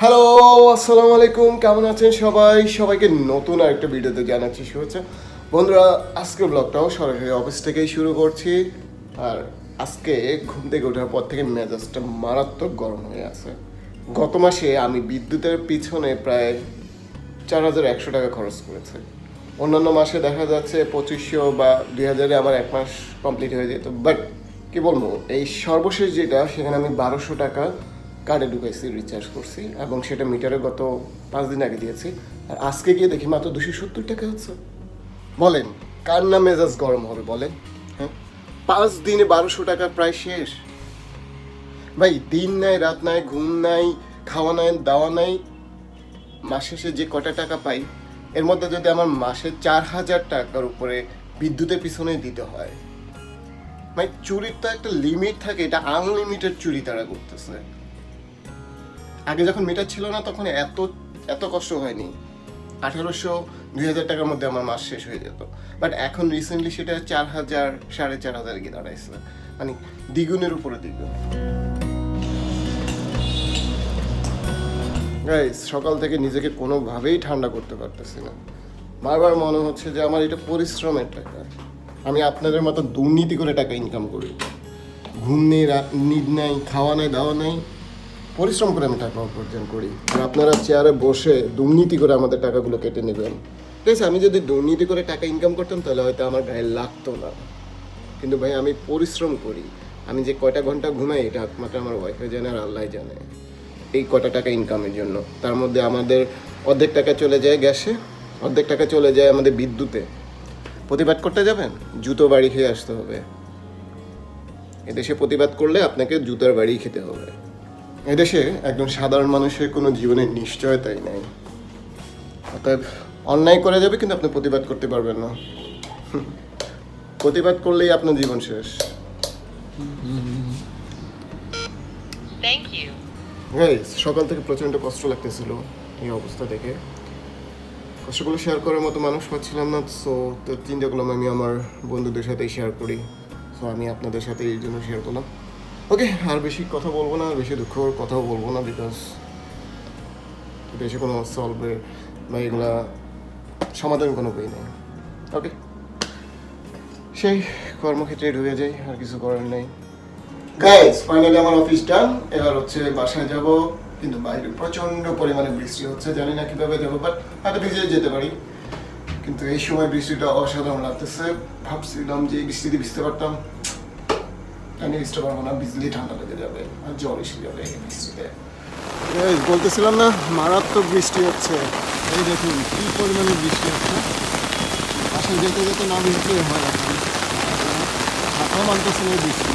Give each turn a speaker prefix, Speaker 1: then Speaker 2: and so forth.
Speaker 1: Hello আসসালামু আলাইকুম, কেমন আছেন সবাই? সবাইকে নতুন আরেকটা ভিডিওতে জানাচ্ছি শুভেচ্ছা। বন্ধুরা, আজকের ব্লগটাও সরাসরি অফিস থেকেই শুরু করছি। আর আজকে ঘুম থেকে ওঠার পর থেকে মেজাজটা মারাত্মক গরম হয়ে আছে। গত মাসে আমি বিদ্যুতের পিছনে প্রায় চার হাজার একশো টাকা খরচ করেছি। অন্যান্য মাসে দেখা যাচ্ছে পঁচিশশো বা দুই হাজারে আমার এক মাস কমপ্লিট হয়ে যেত। বাট কি বলব, এই সর্বশেষ যেটা, সেখানে আমি বারোশো টাকা কার্ডে ঢুকাইছি রিচার্জ করছি এবং সেটা মিটারে গত পাঁচ দিন আগে দিয়েছি। আর আজকে গিয়ে দেখি মাত্র দুশো সত্তর টাকা হচ্ছে। বলেন, কার না মেজাজ গরম হবে বলেন? হ্যাঁ? পাঁচ দিনে বারোশো টাকা প্রায় শেষ। ভাই, দিন নাই, রাত নাই, ঘুম নাই, খাওয়া নাই, দাওয়া নাই, মাস শেষে যে কটা টাকা পাই, এর মধ্যে যদি আমার মাসে চার হাজার টাকার উপরে বিদ্যুতের পিছনে দিতে হয়। মানে চুরির তো একটা লিমিট থাকে, এটা আনলিমিটেড চুরি তারা করতেছে। আগে যখন মিটার ছিল না, তখন এত এত কষ্ট হয়নি। আঠারোশো, দুই হাজার টাকার মধ্যে আমার মাস শেষ হয়ে যেত। বাট এখন রিসেন্টলি সেটা চার হাজার, সাড়ে চার হাজার গিয়ে দাঁড়াইছে। মানে দ্বিগুণের উপরে দ্বিগুণ। সকাল থেকে নিজেকে কোনোভাবেই ঠান্ডা করতে পারতেছি না। বারবার মনে হচ্ছে যে আমার এটা পরিশ্রমের টাকা। আমি আপনাদের মতো দুর্নীতি করে টাকা ইনকাম করি। ঘুম নেই নিদ নাই, খাওয়া নাই, দাওয়া নাই। পরিশ্রম করে আমি টাকা উপার্জন করি। আর আপনারা চেয়ারে বসে দুর্নীতি করে আমাদের টাকাগুলো কেটে নেবেন। ঠিক আছে, আমি যদি দুর্নীতি করে টাকা ইনকাম করতাম, তাহলে হয়তো আমার গায়ে লাগতো না। কিন্তু ভাই, আমি পরিশ্রম করি। আমি যে কয়টা ঘণ্টা ঘুমাই, এটা একমাত্র আমার ওয়াইফে জানে আর আল্লাহ জানে। এই কটা টাকা ইনকামের জন্য। তার মধ্যে আমাদের অর্ধেক টাকা চলে যায় গ্যাসে, অর্ধেক টাকা চলে যায় আমাদের বিদ্যুতে। প্রতিবাদ করতে যাবেন? জুতো বাড়ি খেয়ে আসতে হবে। এদেশে প্রতিবাদ করলে আপনাকে জুতোর বাড়ি খেতে হবে। এদেশে একজন সাধারণ মানুষের কোনো জীবনের নিশ্চয়তাই নাই। অতএব অন্যায় করে যাবে কিন্তু আপনি প্রতিবাদ করতে পারবেন না। প্রতিবাদ করলেই আপনার জীবন শেষ। সকাল থেকে প্রচণ্ড কষ্ট লাগতেছিল এই অবস্থা দেখে। কষ্টগুলো শেয়ার করার মতো মানুষ পাচ্ছিলাম না সো তো চিন্তা করলাম আমি আমার বন্ধুদের সাথেই শেয়ার করি। সো আমি আপনাদের সাথে এই জন্য শেয়ার করলাম। ওকে আর বেশি কথা বলব না আর বেশি দুঃখর কথাও বলব না বিকজ দেশে কোনো সলভের বা এগুলা সমাধান কোনো বই নেই। ওকে সেই কর্মক্ষেত্রে ঢুকে যাই, আর কিছু করার নেই। গাইস ফাইনালি আমার অফিস ডান এবার হচ্ছে বাসায় যাব, কিন্তু বাইরে প্রচণ্ড পরিমাণে বৃষ্টি হচ্ছে, জানি না কীভাবে যাব বাট হয়তো ভিজে যেতে পারি। কিন্তু এই সময় বৃষ্টিটা অসাধারণ লাগতেছে। ভাবছিলাম যে বৃষ্টিতে ভিজতে পারতাম। বিজলি ঠান্ডা লেগে যাবে আর জ্বর এসে যাবে বৃষ্টিতে বলতেছিলাম না, মারাত্মক বৃষ্টি হচ্ছে।
Speaker 2: এই দেখুন, কি পরিমাণে বৃষ্টি হচ্ছে আসলে যেতে যেতে না বৃষ্টি হয় এখন হাতও মানতেছে না বৃষ্টি।